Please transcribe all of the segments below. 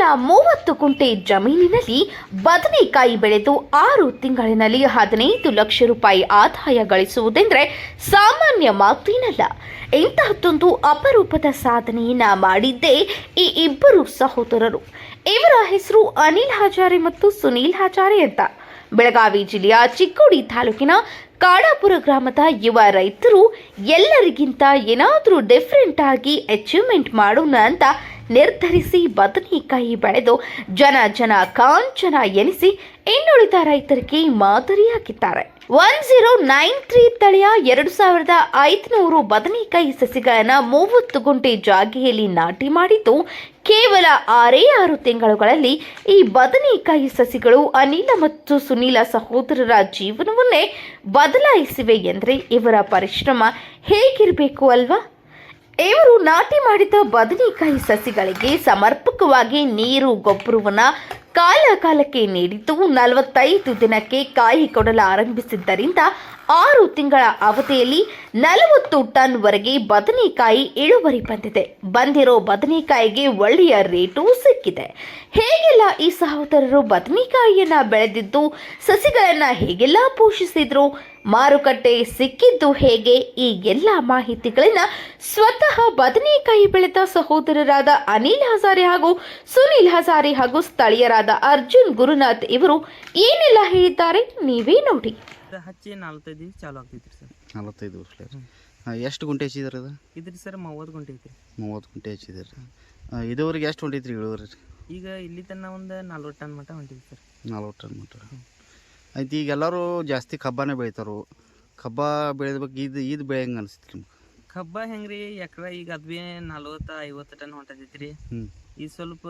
ಕೇವಲ ಮೂವತ್ತು ಗುಂಟೆ ಜಮೀನಿನಲ್ಲಿ ಬದನೆಕಾಯಿ ಬೆಳೆದು ಆರು ತಿಂಗಳಿನಲ್ಲಿ ಹದಿನೈದು ಲಕ್ಷ ರೂಪಾಯಿ ಆದಾಯ ಗಳಿಸುವುದೆಂದರೆ ಸಾಮಾನ್ಯ ಮಾತೇನಲ್ಲ. ಇಂತಹದ್ದೊಂದು ಅಪರೂಪದ ಸಾಧನೆಯನ್ನ ಮಾಡಿದ್ದೇ ಈ ಇಬ್ಬರು ಸಹೋದರರು. ಇವರ ಹೆಸರು ಅನಿಲ್ ಹಜಾರೆ ಮತ್ತು ಸುನೀಲ್ ಹಜಾರೆ ಅಂತ. ಬೆಳಗಾವಿ ಜಿಲ್ಲೆಯ ಚಿಕ್ಕೋಡಿ ತಾಲೂಕಿನ ಕಾಡಾಪುರ ಗ್ರಾಮದ ಯುವ ರೈತರು ಎಲ್ಲರಿಗಿಂತ ಏನಾದರೂ ಡಿಫ್ರೆಂಟ್ ಆಗಿ ಅಚೀವ್ಮೆಂಟ್ ಮಾಡೋಣ ಅಂತ ನಿರ್ಧರಿಸಿ ಬದನೆಕಾಯಿ ಬೆಳೆದು ಜನ ಜನ ಕಾಂಚನ ಎನಿಸಿ ಇನ್ನುಳಿದ ರೈತರಿಗೆ ಮಾದರಿಯಾಗಿದ್ದಾರೆ. ಒನ್ ಜೀರೋ ನೈನ್ ತ್ರೀ ತಳಿಯ ಎರಡು ಸಾವಿರದ ಐದುನೂರು ಬದನೆಕಾಯಿ ಸಸಿಗಳನ್ನು ಮೂವತ್ತು ಗುಂಟೆ ಜಾಗೆಯಲ್ಲಿ ನಾಟಿ ಮಾಡಿದ್ದು ಕೇವಲ ಆರೇ ಆರು ತಿಂಗಳುಗಳಲ್ಲಿ ಈ ಬದನೆಕಾಯಿ ಸಸಿಗಳು ಅನಿಲ ಮತ್ತು ಸುನೀಲ ಸಹೋದರರ ಜೀವನವನ್ನೇ ಬದಲಾಯಿಸಿವೆ ಎಂದರೆ ಇವರ ಪರಿಶ್ರಮ ಹೇಗಿರಬೇಕು ಅಲ್ವಾ? ಇವರು ನಾಟಿ ಮಾಡಿದ ಬದನೆಕಾಯಿ ಸಸಿಗಳಿಗೆ ಸಮರ್ಪಕವಾಗಿ ನೀರು, ಗೊಬ್ಬರವನ್ನು ಕಾಲ ಕಾಲಕ್ಕೆ ನೀಡಿದ್ದು ನಲವತ್ತೈದು ದಿನಕ್ಕೆ ಕಾಯಿ ಕೊಡಲು ಆರಂಭಿಸಿದ್ದರಿಂದ ಆರು ತಿಂಗಳ ಅವಧಿಯಲ್ಲಿ ನಲವತ್ತು ಟನ್ವರೆಗೆ ಬದನೆಕಾಯಿ ಇಳುವರಿ ಬಂದಿದೆ. ಬಂದಿರೋ ಬದನೆಕಾಯಿಗೆ ಒಳ್ಳೆಯ ರೇಟು ಸಿಕ್ಕಿದೆ. ಹೇಗೆಲ್ಲ ಈ ಸಹೋದರರು ಬದನೆಕಾಯಿಯನ್ನ ಬೆಳೆದಿದ್ದು, ಸಸಿಗಳನ್ನ ಹೇಗೆಲ್ಲ ಪೋಷಿಸಿದ್ರು, ಮಾರುಕಟ್ಟೆ ಸಿಕ್ಕಿದ್ದು ಹೇಗೆ, ಈ ಎಲ್ಲ ಮಾಹಿತಿಗಳನ್ನ ಸ್ವತಃ ಬದನೆಕಾಯಿ ಬೆಳೆದ ಸಹೋದರರಾದ ಅನಿಲ್ ಹಜಾರಿ ಹಾಗೂ ಸುನಿಲ್ ಹಜಾರಿ ಹಾಗೂ ಸ್ಥಳೀಯರಾದ ಅರ್ಜುನ್ ಗುರುನಾಥ್ ಇವರು ಏನೆಲ್ಲ ಹೇಳಿದ್ದಾರೆ, ನೀವೇ ನೋಡಿ. ಹಚ್ಚಿ ನಲ್ವತ್ತೈದು ದಿವಸ ಚಾಲು ಆಗ್ತೈತ್ರಿ ಸರ್. ನಲವತ್ತೈದು ವರ್ಷ ಎಷ್ಟು ಗುಂಟೆ ಹಚ್ಚಿದ್ರಿ ಅದು? ಇದ್ರಿ ಸರ್ ಮೂವತ್ತು ಗುಂಟೆ ಐತ್ರಿ. ಮೂವತ್ತು ಗುಂಟೆ ಹಚ್ಚಿದ್ರಿ. ಇದುವರೆಗೆ ಎಷ್ಟು ಹೊಂಟೈತ್ರಿ ಇಳುವರಿ? ಈಗ ಇಲ್ಲಿ ತನ ಒಂದು ನಲ್ವತ್ತು ಟನ್ ಮಟ್ಟ ಹೊಂಟೈತಿ ಸರ್. ನಲ್ವತ್ತು ಟನ್ ಮಟ್ಟ. ಆಯ್ತು ಈಗ ಎಲ್ಲರೂ ಜಾಸ್ತಿ ಕಬ್ಬನೇ ಬೆಳಿತಾರು. ಕಬ್ಬ ಬೆಳೆದ್ಬೇಕು ಇದು ಇದು ಬೆಳೆ ಹೆಂಗೆ ಅನಿಸ್ತು ನಿಮ್ಗೆ? ಕಬ್ಬ ಹೆಂಗ್ರಿ ಎಕ್ರೆ ಈಗ ಅದ್ ಭೀ ನಲ್ವತ್ತು ಐವತ್ತು ಟನ್ ಹೊಂಟೈತ್ರಿ ರೀ ಈ ಸ್ವಲ್ಪ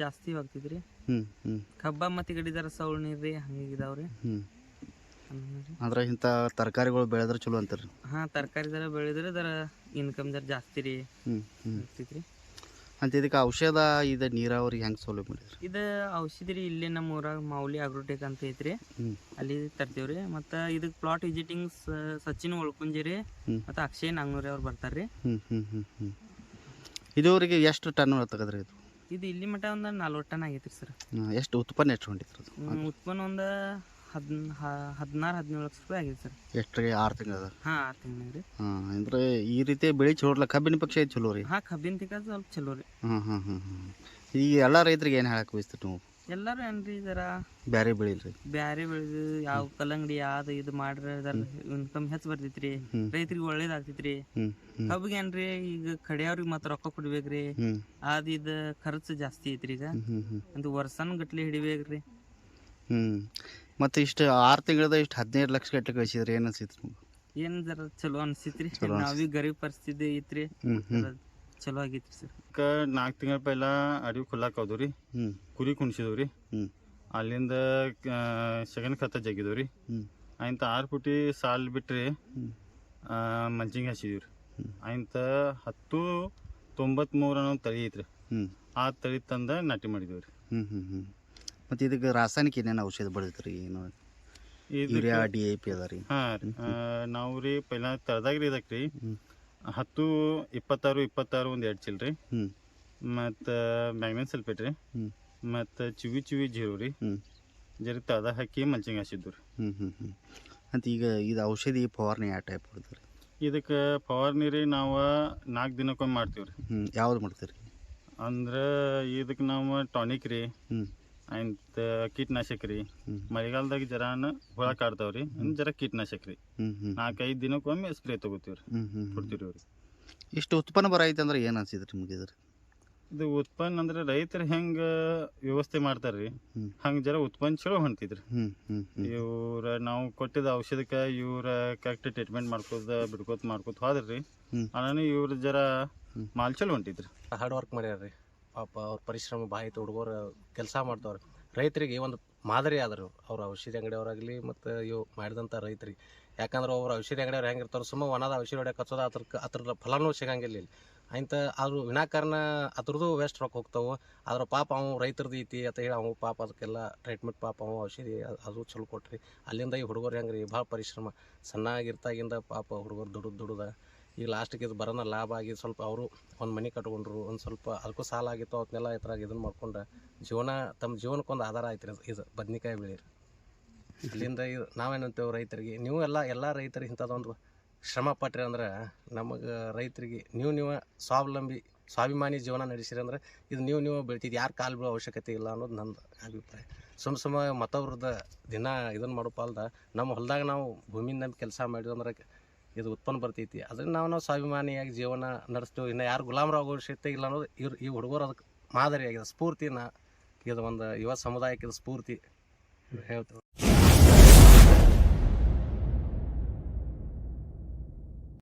ಜಾಸ್ತಿ ಆಗ್ತೈತ್ರಿ. ಕಬ್ಬ ಮತ್ತು ಗಡಿ ಜರ ಸೌಳ್ ನೀರ್ರಿ ಹಂಗಿದಾವ್ರಿ ಹ್ಞೂ ಅಂದ್ರೆ ಇಂಥ ತರಕಾರಿಗಳು ಬೆಳೆದ್ರೆ ಚಲೋ ಅಂತಾರೆ. ಹಾಂ ತರಕಾರಿ ಜರ ಬೆಳೆದ್ರೆ ಜರ ಇನ್ಕಮ್ ಜರ ಜಾಸ್ತಿ ರೀ. ಹ್ಞೂ ಹ್ಞೂ ರೀ ಅಂತ ಇದಕ್ಕೆ ಔಷಧ ಇದು ನೀರಾವರಿ ಹೆಂಗೆ ಸೌಲಭ್ಯ ಮಾಡಿದ್ರಿ? ಇದು ಔಷಧಿ ರೀ ಇಲ್ಲಿ ನಮ್ಮ ಊರಾಗ ಮೌಲಿ ಅಗ್ರೋಟೆಕ್ ಅಂತ ಐತ್ರಿ. ಅಲ್ಲಿ ತರ್ತೀವ್ರಿ ಮತ್ತು ಇದಕ್ಕೆ ಪ್ಲಾಟ್ ವಿಸಿಟಿಂಗ್ ಸಚಿನ್ ಒಳ್ಕುಂಜಿ ರೀ. ಮತ್ತು ಅಕ್ಷಯ್ ನಾಗ್ನೂರಿ ಅವ್ರು ಬರ್ತಾರೆ ರೀ. ಇದುವರೆಗೆ ಎಷ್ಟು ಟನ್ ತಗದ್ರಿ ಇದು? ಇದು ಇಲ್ಲಿ ಮಟ್ಟ ಒಂದು ನಲ್ವತ್ತು ಟನ್ ಆಗೈತ್ರಿ ಸರ್. ಎಷ್ಟು ಉತ್ಪನ್ನ ಎಷ್ಟು ಹೊಂಟಿತ್ತು ಉತ್ಪನ್ನ ಒಂದು ಹದ್ ಹದಿನಾರು ಹದಿನೇಳು ಲಕ್ಷ ರೂಪಾಯಿ ಆಗಿದೆ ಸರ್. ರೀ? ಆರು ತಿಂಗಳ ಹಾಂ ಆರು ತಿಂಗಳು ರೀ. ಹಾಂ ಅಂದ್ರೆ ಈ ರೀತಿ ಬೆಳೆ ಚಲೋಲ್ಲ ಕಬ್ಬಿನ ಪಕ್ಷ ಐತೆ ಚಲೋ ರೀ? ಹಾಂ ಕಬ್ಬಿನ ತಿಕ್ಕ ಸ್ವಲ್ಪ ಚಲೋ ರೀ. ಹಾಂ ಹಾಂ ಹಾಂ ಹಾಂ ಈಗ ಎಲ್ಲ ರೈತರಿಗೆ ಏನು ಹೇಳಕ್ಕೆ ಬಯಸ್ತೀರಿ ನೀವು? ಎಲ್ಲರೂ ಏನ್ರಿ ಜರ? ಬ್ಯಾರೆ ಬೆಳಿಲ್ರಿ ಬ್ಯಾರೆ ಬೆಳೆದು ಯಾವ ಕಲ್ಲಂಗಡಿ ಯಾವ್ದು ಇದು ಮಾಡ್ರೆ ಇನ್ಕಮ್ ಹೆಚ್ಚು ಬರ್ತೈತ್ರಿ ಹ್ಮ್. ರೈತರಿಗೆ ಒಳ್ಳೇದಾಗ್ತೈತ್ರಿ ಕಬ್ಬಿಗೆ ಏನ್ರಿ ಈಗ ಕಡಿಯವ್ರಿಗೆ ಮತ್ತ ರೊಕ್ಕ ಕೊಡ್ಬೇಕ್ರಿ ಆದ ಇದ ಖರ್ಚು ಜಾಸ್ತಿ ಐತ್ರಿ ಈಗ. ಒಂದು ವರ್ಷನ ಗಟ್ಲೆ ಹಿಡಿಬೇಕ್ರಿ ಹ್ಞೂ ಮತ್ತು ಇಷ್ಟು ಆರು ತಿಂಗಳದ ಇಷ್ಟು ಹದಿನೈದು ಲಕ್ಷ ಗಟ್ಟಲೆ ಕಳಿಸಿದ್ರಿ ಏನು ಅನ್ಸಿತ್ತು ನಿಮ್ಗೆ? ಏನ್ ಜರ ಚಲೋ ಅನ್ಸಿತ್ರಿ? ಚಲೋ ನಾವೀಗ ಗರೀಬ್ ಪರಿಸ್ಥಿತಿ ಐತ್ರಿ. ಹ್ಞೂ ಹ್ಞೂ ಜರ ಚಲೋ ಆಗಿತ್ತು ಸರ್. ಕ ನಾಲ್ಕು ತಿಂಗಳ ಪೈಲ ಅಡವಿ ಕೊಲ್ಲಾಕ ಹೋದ್ವು ರೀ ಹ್ಞೂ ಕುರಿ ಕುಣಿಸಿದ್ವು ರೀ ಹ್ಞೂ ಅಲ್ಲಿಂದ ಸೆಕೆಂಡ್ ಕತ್ತ ಜಗಿದ್ವು ರೀ ಹ್ಞೂ ಆಯ್ತ ಆರು ಪುಟಿ ಸಾಲ್ ಬಿಟ್ರಿ ಮಂಚಿಂಗ್ ಹಚ್ಚಿದ್ವಿ ರೀ. ಆಯ್ತ ಹತ್ತು ತೊಂಬತ್ಮೂರು ಅನ್ನೋ ತಳಿ ಐತ್ರಿ. ಹ್ಞೂ ಆ ತಳಿ ತಂದ ನಾಟಿ ಮಾಡಿದ್ವಿ ರೀ ಹ್ಞೂ ಹ್ಞೂ ಹ್ಞೂ ಮತ್ತು ಇದಕ್ಕೆ ರಾಸಾಯನಿಕ ಏನೇನು ಔಷಧ ಬಳಸ್ತೀರಿ ಏನು ಯೂರಿಯಾ ಡಿ ಎ ಪಿ ಅದ ರೀ? ಹಾಂ ರೀ ನಾವು ರೀ ಪೈಲ ತಳದಾಗ ರೀ. ಇದಕ್ಕೆ ರೀ ಹತ್ತು ಇಪ್ಪತ್ತಾರು ಇಪ್ಪತ್ತಾರು ಒಂದು ಎರಡು ಚಿಲ್ ರೀ ಹ್ಞೂ ಮತ್ತು ಮ್ಯಾಗ್ನೆನ್ ಸಲ್ಫೇಟ್ ರೀ. ಹ್ಞೂ ಮತ್ತು ಚಿವಿ ಚಿವಿ ಜೀರು ರೀ. ಹ್ಞೂ ಜರಿ ತದ ಹಾಕಿ ಮಂಚಿಂಗ್ ಹಾಸಿದ್ದು ರೀ. ಹ್ಞೂ ಹ್ಞೂ ಹ್ಞೂ ಮತ್ತು ಈಗ ಇದು ಔಷಧಿ ಫವಾರಣೆ ಯಾವ ಟೈಪ್ ಕೊಡ್ತೀರಿ ಇದಕ್ಕೆ ಫವಾರ್ನಿ ರೀ ನಾವು ನಾಲ್ಕು ದಿನಕ್ಕೊಮ್ಮೆ ಮಾಡ್ತೀವಿ ರೀ ಹ್ಞೂ ಯಾವ್ದು ಮಾಡ್ತೀರಿ? ಅಂದ್ರೆ ಇದಕ್ಕೆ ನಾವು ಟಾನಿಕ್ ರೀ. ಹ್ಞೂ ಆಯ್ತ ಕೀಟನಾಶಕ ರೀ ಮಳೆಗಾಲದಾಗ ಜರಾನ ಹುಳ ಕಾಡ್ತಾವ್ ರೀ ಜರ ಕೀಟನಾಶಕ ರೀ ನಾಲ್ಕೈದು ದಿನಕ್ಕೊಮ್ಮೆ ಸ್ಪ್ರೇ ತಗೋತೀವ್ರಿ. ರೀ ಹ್ಞೂ ಹ್ಞೂ ಕೊಡ್ತೀವಿ ರೀ ಇಷ್ಟು ಉತ್ಪನ್ನ ಬರೈತೆ ಅಂದ್ರೆ ಏನು ಅನ್ಸಿದ್ರಿ ನಿಮ್ಗೆ ಇದ್ರ ಇದು ಉತ್ಪನ್ನ ಅಂದ್ರೆ ರೈತರು ಹೆಂಗೆ ವ್ಯವಸ್ಥೆ ಮಾಡ್ತಾರೆ ರೀ ಹ್ಮ್. ಹಂಗೆ ಜರ ಉತ್ಪನ್ನ ಚಲೋ ಹೊಂಟಿದ್ರಿ ಇವ್ರ ನಾವು ಕೊಟ್ಟಿದ ಔಷಧಕ್ಕೆ ಇವ್ರ ಕರೆಕ್ಟ್ ಟ್ರೀಟ್ಮೆಂಟ್ ಮಾಡ್ಕೋದ ಬಿಡ್ಕೋತ ಮಾಡ್ಕೋತ ಹೋದ್ರಿ. ಅನಾನು ಇವ್ರ ಜರ. ಮಾಲ್ ಚಲೋ ಹೊಂಟಿದ್ರಿ ಹಾರ್ಡ್ ವರ್ಕ್ ಮಾಡ್ಯಾರ ರೀ ಪಾಪ ಅವ್ರ ಪರಿಶ್ರಮ ಐತೆ ಹುಡುಗರು ಕೆಲಸ ಮಾಡ್ತಾವ್ರೆ. ರೈತರಿಗೆ ಒಂದು ಮಾದರಿ ಆದರು ಅವ್ರ ಔಷಧಿ ಅಂಗಡಿಯವರಾಗಲಿ ಮತ್ತು ಇವು ಮಾಡಿದಂಥ ರೈತರಿಗೆ. ಯಾಕಂದ್ರೆ ಅವ್ರ ಔಷಧಿ ಅಂಗಡಿಯವ್ರು ಹೆಂಗಿರ್ತಾರೆ ಸುಮ್ಮ ಒಣದ ಔಷಧಿ ಹೊಡೆ ಕಚ್ಚೋದು ಅದ್ರ ಅದ್ರ ಫಲನೂ ಸಿಗಂಗಿಲ್ಲ ಇಲ್ಲಿ. ಅಂತ ಅದು ವಿನಾಕಾರಣ ಅದ್ರದ್ದು ವೇಸ್ಟ್ ರೊಕ್ಕ ಹೋಗ್ತಾವೆ. ಆದ್ರೆ ಪಾಪ ಅವ್ನು ರೈತರದ್ದು ಐತಿ ಅಂತ ಹೇಳಿ ಅವು ಪಾಪ ಅದಕ್ಕೆಲ್ಲ ಟ್ರೀಟ್ಮೆಂಟ್ ಪಾಪ ಅವು ಔಷಧಿ ಅದು ಚಲೋ ಕೊಟ್ರಿ. ಅಲ್ಲಿಂದ ಈ ಹುಡುಗರು ಹೆಂಗೆ ರೀ ಭಾಳ ಪರಿಶ್ರಮ. ಸಣ್ಣಾಗಿರ್ತಾಗಿಂದ ಪಾಪ ಹುಡುಗರು ದುಡ್ದು ದುಡ್ದ. ಈಗ ಲಾಸ್ಟಿಗೆ ಇದು ಬರೋಣ ಲಾಭ ಆಗಿ ಸ್ವಲ್ಪ ಅವರು ಒಂದು ಮನೆ ಕಟ್ಕೊಂಡ್ರು, ಒಂದು ಸ್ವಲ್ಪ ಅದಕ್ಕೂ ಸಾಲ ಆಗಿತ್ತು, ಅವತ್ನೆಲ್ಲ ಈ ಥರ ಇದನ್ನು ಮಾಡ್ಕೊಂಡು ಜೀವನ ತಮ್ಮ ಜೀವನಕ್ಕೊಂದು ಆಧಾರ ಆಯ್ತು ರೀ ಇದು ಬದ್ನಿಕಾಯಿ ಬೆಳೀರಿ ಇಲ್ಲಿಂದ ಇದು ನಾವೇನಂತೇವೆ ರೈತರಿಗೆ, ನೀವು ಎಲ್ಲ ಎಲ್ಲ ರೈತರಿಗೆ ಇಂಥದ್ದೊಂದು ಶ್ರಮ ಪಟ್ರಿ ಅಂದ್ರೆ ನಮಗೆ ರೈತರಿಗೆ ನೀವು ನೀವು ಸ್ವಾವಲಂಬಿ, ಸ್ವಾಭಿಮಾನಿ ಜೀವನ ನಡೆಸಿರಿ ಅಂದ್ರೆ ಇದು ನೀವು ನೀವು ಬೆಳಿತಿದ್ದು ಯಾರು ಕಾಲು ಬೀಳೋ ಅವಶ್ಯಕತೆ ಇಲ್ಲ ಅನ್ನೋದು ನನ್ನ ಅಭಿಪ್ರಾಯ. ಸುಮ್ಮ ಸುಮ್ಮ ಮತ್ತವ್ರದ್ದು ದಿನ ಇದನ್ನು ಮಾಡೋ ಪಾಲ್ದ ನಮ್ಮ ಹೊಲದಾಗ ನಾವು ಭೂಮಿಯಿಂದ ಕೆಲಸ ಮಾಡಿದ್ವಿ ಇದು ಉತ್ಪನ್ನ ಬರ್ತೈತಿ. ಅದರಿಂದ ನಾವು ನಾವು ಸ್ವಾಭಿಮಾನಿಯಾಗಿ ಜೀವನ ನಡೆಸ್ತೀವಿ. ಇನ್ನು ಯಾರು ಗುಲಾಮರಾಗೋ ಅವಶ್ಯಕತೆ ಇಲ್ಲ ಅನ್ನೋದು ಇವ್ರು, ಈ ಹುಡುಗರು ಅದಕ್ಕೆ ಮಾದರಿಯಾಗಿದೆ. ಸ್ಫೂರ್ತಿನ ಇದು ಒಂದು ಯುವ ಸಮುದಾಯಕ್ಕೆ ಸ್ಫೂರ್ತಿ. ಹೇಳ್ತೀವಿ